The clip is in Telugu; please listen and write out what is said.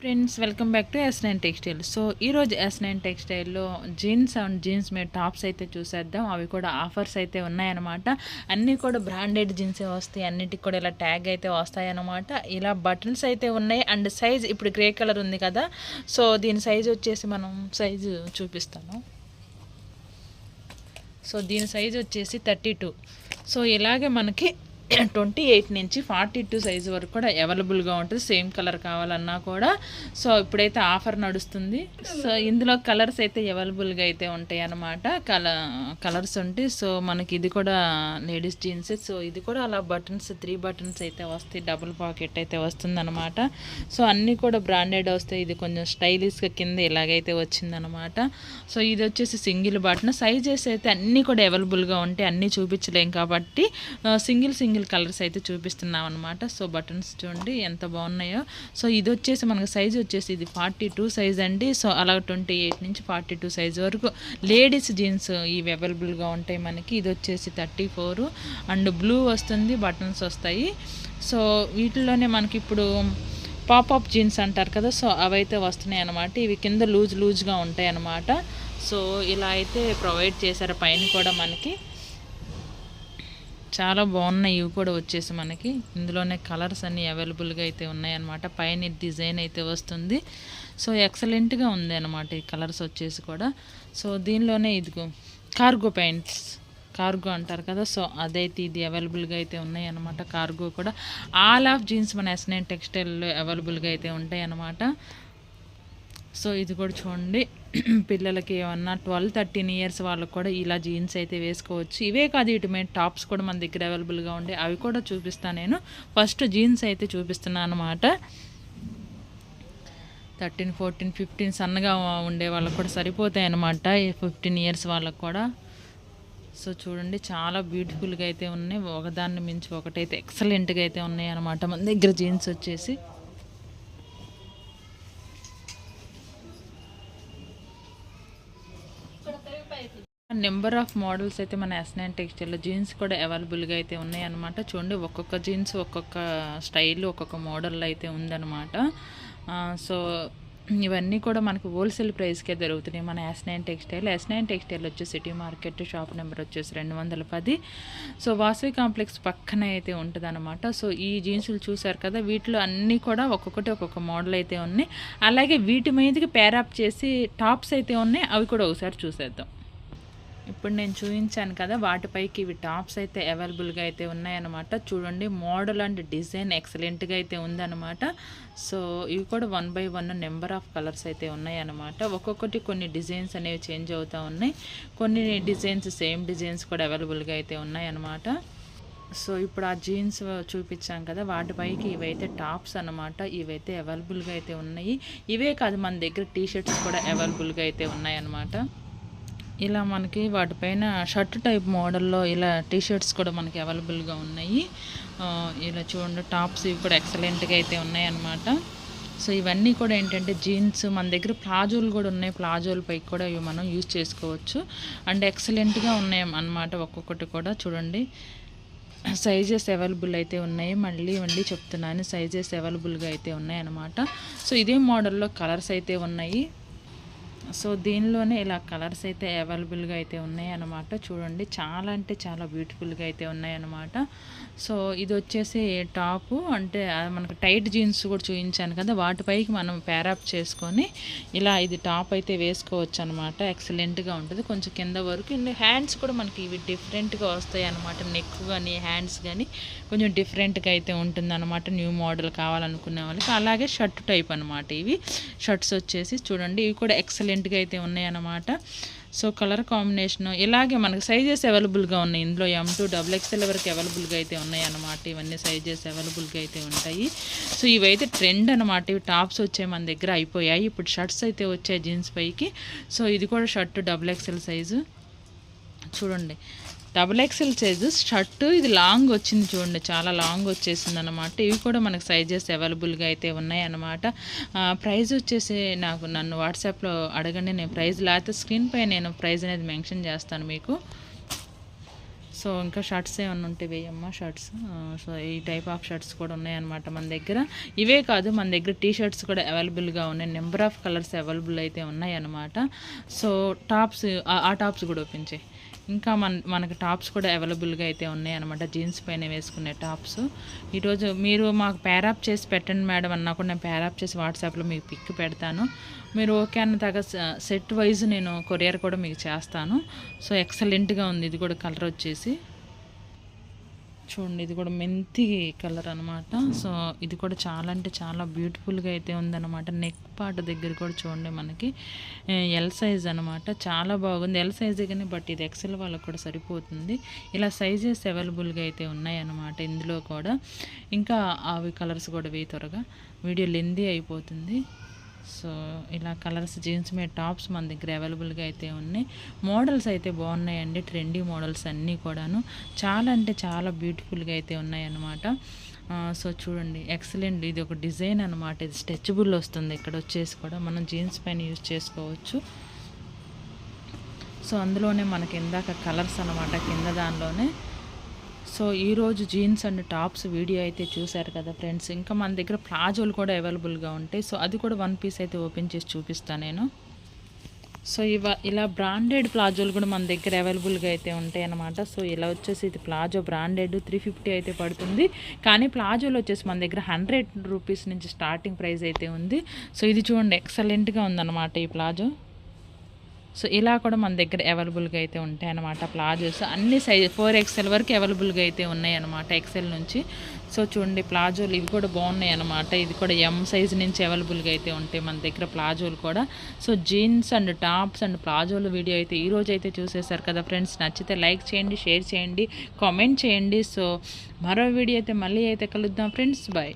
Friends welcome back to S nine textile so ఈరోజు ఎస్ నైన్ టెక్స్టైల్లో జీన్స్ అండ్ జీన్స్ మీద టాప్స్ అయితే చూసేద్దాం. అవి కూడా ఆఫర్స్ అయితే ఉన్నాయన్నమాట. అన్నీ కూడా బ్రాండెడ్ జీన్సే వస్తాయి. అన్నిటికి కూడా ఇలా ట్యాగ్ అయితే వస్తాయన్నమాట. ఇలా బటన్స్ అయితే ఉన్నాయి. అండ్ సైజ్ ఇప్పుడు గ్రే కలర్ ఉంది కదా. సో దీని సైజ్ వచ్చేసి మనం సైజు చూపిస్తాను. సో దీని సైజ్ వచ్చేసి థర్టీ టూ సో ఇలాగే మనకి ట్వంటీ ఎయిట్ నుంచి ఫార్టీ టూ సైజు వరకు కూడా అవైలబుల్గా ఉంటుంది. సేమ్ కలర్ కావాలన్నా కూడా. సో ఇప్పుడైతే ఆఫర్ నడుస్తుంది. సో ఇందులో కలర్స్ అయితే అవైలబుల్గా అయితే ఉంటాయి అన్నమాట. కల కలర్స్ ఉంటాయి సో మనకి ఇది కూడా లేడీస్ జీన్స్. సో ఇది కూడా అలా బటన్స్ త్రీ బటన్స్ అయితే వస్తాయి. డబుల్ పాకెట్ అయితే వస్తుంది అనమాట సో అన్నీ కూడా బ్రాండెడ్ వస్తాయి. ఇది కొంచెం స్టైలిష్గా కింద ఇలాగైతే వచ్చిందనమాట సో ఇది వచ్చేసి సింగిల్ బటన్. సైజెస్ అయితే అన్నీ కూడా అవైలబుల్గా ఉంటాయి. అన్నీ చూపించలేం కాబట్టి సింగిల్ సింగిల్ కలర్స్ అయితే చూపిస్తున్నాం అనమాట సో బటన్స్ చూడండి ఎంత బాగున్నాయో. సో ఇది వచ్చేసి మనకు సైజ్ వచ్చేసి ఇది ఫార్టీ టూ సైజ్ అండి. సో అలా ట్వంటీ ఎయిట్ నుంచి ఫార్టీ టూ సైజ్ వరకు లేడీస్ జీన్స్ ఇవి అవైలబుల్గా ఉంటాయి మనకి. ఇది వచ్చేసి థర్టీ ఫోర్. అండ్ బ్లూ వస్తుంది బటన్స్ వస్తాయి. సో వీటిలోనే మనకి ఇప్పుడు పాపప్ జీన్స్ అంటారు కదా సో అవైతే వస్తున్నాయి అనమాట ఇవి కింద లూజ్ లూజ్గా ఉంటాయి అన్నమాట. సో ఇలా అయితే ప్రొవైడ్ చేశారు పైన కూడా మనకి. చాలా బాగున్నాయి. ఇవి కూడా వచ్చేసి మనకి. ఇందులోనే కలర్స్ అన్నీ అవైలబుల్గా అయితే ఉన్నాయన్నమాట. పైన డిజైన్ అయితే వస్తుంది. సో ఎక్సలెంట్గా ఉంది అనమాట ఈ కలర్స్ వచ్చేసి కూడా. సో దీనిలోనే ఇదిగో కార్గో ప్యాంట్స్. కార్గో అంటారు కదా సో అదైతే ఇది అవైలబుల్గా అయితే ఉన్నాయి అనమాట కార్గో కూడా. ఆల్ ఆఫ్ జీన్స్ మన ఎస్ నైన్ టెక్స్టైల్లో అవైలబుల్గా అయితే ఉంటాయి అన్నమాట సో ఇది కూడా చూడండి. పిల్లలకి ఏమన్నా ట్వెల్వ్ థర్టీన్ ఇయర్స్ వాళ్ళకి కూడా ఇలా జీన్స్ అయితే వేసుకోవచ్చు. ఇవే కాదు ఇటు మేము టాప్స్ కూడా మన దగ్గర అవైలబుల్గా ఉండే అవి కూడా చూపిస్తాను నేను. ఫస్ట్ జీన్స్ అయితే చూపిస్తున్నాను అనమాట థర్టీన్ ఫోర్టీన్ ఫిఫ్టీన్ సన్నగా ఉండే వాళ్ళకి కూడా సరిపోతాయి అనమాట ఫిఫ్టీన్ ఇయర్స్ వాళ్ళకి కూడా. సో చూడండి చాలా బ్యూటిఫుల్గా అయితే ఉన్నాయి. ఒకదాన్ని మించి ఒకటైతే ఎక్సలెంట్గా అయితే ఉన్నాయి అనమాట మన దగ్గర జీన్స్ వచ్చేసి. నెంబర్ ఆఫ్ మోడల్స్ అయితే మన ఎస్ నైన్ టెక్స్టైల్లో జీన్స్ కూడా అవైలబుల్గా అయితే ఉన్నాయన్నమాట. చూడండి ఒక్కొక్క జీన్స్ ఒక్కొక్క స్టైల్ ఒక్కొక్క మోడల్ అయితే ఉందన్నమాట. సో ఇవన్నీ కూడా మనకు హోల్సేల్ ప్రైస్కే దొరుకుతున్నాయి. మన S nine textile S nine textile వచ్చి సిటీ మార్కెట్ షాప్ నెంబర్ వచ్చేసి రెండు వందల పది. సో వాసవి కాంప్లెక్స్ పక్కనే అయితే ఉంటుంది సో ఈ జీన్సులు చూసారు కదా వీటిలో అన్నీ కూడా ఒక్కొక్కటి ఒక్కొక్క మోడల్ అయితే ఉన్నాయి. అలాగే వీటి మీదకి పేరాప్ చేసి టాప్స్ అయితే ఉన్నాయి. అవి కూడా ఒకసారి చూసేద్దాం. ఇప్పుడు నేను చూపించాను కదా వాటిపైకి ఇవి టాప్స్ అయితే అవైలబుల్గా అయితే ఉన్నాయన్నమాట. చూడండి మోడల్ అండ్ డిజైన్ ఎక్సలెంట్గా అయితే ఉందన్నమాట. సో ఇవి కూడా one by one number of colours అయితే ఉన్నాయన్నమాట. ఒక్కొక్కటి కొన్ని డిజైన్స్ అనేవి చేంజ్ అవుతూ ఉన్నాయి. కొన్ని డిజైన్స్ సేమ్ డిజైన్స్ కూడా అవైలబుల్గా అయితే ఉన్నాయన్నమాట. సో ఇప్పుడు ఆ జీన్స్ చూపించాం కదా వాటిపైకి ఇవైతే టాప్స్ అనమాట ఇవైతే అవైలబుల్గా అయితే ఉన్నాయి. ఇవే కాదు మన దగ్గర టీ షర్ట్స్ కూడా అవైలబుల్గా అయితే ఉన్నాయన్నమాట. ఇలా మనకి వాటిపైన షర్ట్ టైప్ మోడల్లో ఇలా టీ షర్ట్స్ కూడా మనకి అవైలబుల్గా ఉన్నాయి. ఇలా చూడండి టాప్స్ ఇవి కూడా ఎక్సలెంట్గా అయితే ఉన్నాయన్నమాట. సో ఇవన్నీ కూడా ఏంటంటే జీన్స్ మన దగ్గర ప్లాజోలు కూడా ఉన్నాయి. ప్లాజోల పైకి కూడా ఇవి మనం యూజ్ చేసుకోవచ్చు. అండ్ ఎక్సలెంట్గా ఉన్నాయి అన్నమాట ఒక్కొక్కటి కూడా చూడండి. సైజెస్ అవైలబుల్ అయితే ఉన్నాయి. మళ్ళీ మళ్ళీ చెప్తున్నాను సైజెస్ అవైలబుల్గా అయితే ఉన్నాయి అన్నమాట సో ఇదే మోడల్లో కలర్స్ అయితే ఉన్నాయి. సో దీనిలోనే ఇలా కలర్స్ అయితే అవైలబుల్గా అయితే ఉన్నాయి అన్నమాట చూడండి చాలా అంటే చాలా బ్యూటిఫుల్గా అయితే ఉన్నాయన్నమాట. సో ఇది వచ్చేసి టాపు అంటే మనకు టైట్ జీన్స్ కూడా చూపించాను కదా వాటిపైకి మనం ప్యారప్ చేసుకొని ఇలా ఇది టాప్ అయితే వేసుకోవచ్చు అనమాట ఎక్సలెంట్గా ఉంటుంది. కొంచెం కింద వరకు హ్యాండ్స్ కూడా మనకి ఇవి డిఫరెంట్గా వస్తాయి అనమాట నెక్ కానీ హ్యాండ్స్ కానీ కొంచెం డిఫరెంట్గా అయితే ఉంటుందన్నమాట. న్యూ మోడల్ కావాలనుకునే వాళ్ళకి. అలాగే షర్ట్ టైప్ అనమాట ఇవి. షర్ట్స్ వచ్చేసి చూడండి ఇవి కూడా ఎక్సలెంట్ డిఫరెంట్గా అయితే ఉన్నాయన్నమాట. సో కలర్ కాంబినేషన్ ఇలాగే మనకు సైజెస్ అవైలబుల్గా ఉన్నాయి. ఇందులో ఎం టూ డబుల్ ఎక్స్ఎల్ వరకు అవైలబుల్గా అయితే ఉన్నాయన్నమాట. ఇవన్నీ సైజెస్ అవైలబుల్గా అయితే ఉంటాయి. సో ఇవైతే ట్రెండ్ అనమాట ఇవి టాప్స్ వచ్చాయి మన దగ్గర అయిపోయాయి. ఇప్పుడు షర్ట్స్ అయితే వచ్చాయి జీన్స్ పైకి. సో ఇది కూడా షర్ట్ డబుల్ ఎక్స్ఎల్ సైజు చూడండి. డబుల్ ఎక్సెల్ సైజు షర్ట్ ఇది లాంగ్ వచ్చింది చూడండి చాలా లాంగ్ వచ్చేసింది అనమాట ఇవి కూడా మనకు సైజెస్ అవైలబుల్గా అయితే ఉన్నాయి అనమాట ప్రైస్ వచ్చేసి నాకు నన్ను వాట్సాప్లో అడగండి నేను ప్రైస్ లేకపోతే స్క్రీన్ పై నేను ప్రైస్ అనేది మెన్షన్ చేస్తాను మీకు. సో ఇంకా షర్ట్స్ ఏమన్నా ఉంటే వేయమ్మా షర్ట్స్. సో ఈ టైప్ ఆఫ్ షర్ట్స్ కూడా ఉన్నాయన్నమాట మన దగ్గర. ఇవే కాదు మన దగ్గర టీ షర్ట్స్ కూడా అవైలబుల్గా ఉన్నాయి నెంబర్ ఆఫ్ కలర్స్ అవైలబుల్ అయితే ఉన్నాయన్నమాట సో టాప్స్ ఆ టాప్స్ కూడా ఒప్పించాయి ఇంకా మన మనకు టాప్స్ కూడా అవైలబుల్గా అయితే ఉన్నాయి అనమాట జీన్స్ పైన వేసుకునే టాప్స్. ఈరోజు మీరు మాకు ప్యారాప్ చేసి పెట్టండి మేడం అన్నా కూడా నేను ప్యారాప్ చేసి వాట్సాప్లో మీకు పిక్ పెడతాను. మీరు ఓకే అన్న తగ్గ సెట్ వైజ్ నేను కొరియర్ కూడా మీకు చేస్తాను. సో ఎక్సలెంట్గా ఉంది. ఇది కూడా కలర్ వచ్చేసి. చూడండి ఇది కూడా మెంతి కలర్ అనమాట సో ఇది కూడా చాలా అంటే చాలా బ్యూటిఫుల్గా అయితే ఉందన్నమాట. నెక్ పార్ట్ దగ్గర కూడా చూడండి మనకి. ఎల్ సైజ్ అనమాట చాలా బాగుంది. ఎల్ సైజే కానీ బట్ ఇది ఎక్సెల్ వాళ్ళకి కూడా సరిపోతుంది. ఇలా సైజెస్ అవైలబుల్గా అయితే ఉన్నాయన్నమాట ఇందులో కూడా. ఇంకా అవి కలర్స్ కూడా వేయి త్వరగా. వీడియో లెందీ అయిపోతుంది. సో ఇలా కలర్స్ జీన్స్ మీద టాప్స్ మన దగ్గర అవైలబుల్గా అయితే ఉన్నాయి. మోడల్స్ అయితే బాగున్నాయండి. ట్రెండీ మోడల్స్ అన్నీ కూడాను. చాలా అంటే చాలా బ్యూటిఫుల్గా అయితే ఉన్నాయన్నమాట. సో చూడండి ఎక్సలెంట్. ఇది ఒక డిజైన్ అనమాట ఇది స్ట్రెచబుల్ వస్తుంది ఇక్కడ వచ్చేసి కూడా. మనం జీన్స్ పైన యూజ్ చేసుకోవచ్చు. సో అందులోనే మనకి ఇందాక కలర్స్ అనమాట కింద దానిలోనే సో ఈరోజు జీన్స్ అండ్ టాప్స్ వీడియో అయితే చూశారు కదా ఫ్రెండ్స్. ఇంకా మన దగ్గర ప్లాజోలు కూడా అవైలబుల్గా ఉంటాయి. సో అది కూడా వన్ పీస్ అయితే ఓపెన్ చేసి చూపిస్తాను నేను. సో ఇవ ఇలా బ్రాండెడ్ ప్లాజోలు కూడా మన దగ్గర అవైలబుల్గా అయితే ఉంటాయి అన్నమాట సో ఇలా వచ్చేసి ఇది ప్లాజో బ్రాండెడ్ త్రీ ఫిఫ్టీ అయితే పడుతుంది. కానీ ప్లాజోలు వచ్చేసి మన దగ్గర హండ్రెడ్ రూపీస్ నుంచి స్టార్టింగ్ ప్రైస్ అయితే ఉంది. సో ఇది చూడండి ఎక్సలెంట్గా ఉందన్నమాట ఈ ప్లాజో. సో ఇలా కూడా మన దగ్గర అవైలబుల్గా అయితే ఉంటాయి అన్నమాట ప్లాజోస్. అన్ని సైజ్ ఫోర్ ఎక్స్ఎల్ వరకు అవైలబుల్గా అయితే ఉన్నాయి అనమాట ఎక్సెల్ నుంచి. సో చూడండి ప్లాజోలు ఇవి కూడా బాగున్నాయి అనమాట ఇది కూడా ఎం సైజ్ నుంచి అవైలబుల్గా అయితే ఉంటాయి మన దగ్గర ప్లాజోలు కూడా. So jeans and tops and ప్లాజోలు video అయితే ఈ రోజు అయితే చూసేసారు కదా ఫ్రెండ్స్ నచ్చితే లైక్ చేయండి షేర్ చేయండి కామెంట్ చేయండి. సో మరో వీడియో అయితే మళ్ళీ అయితే కలుద్దాం ఫ్రెండ్స్ బాయ్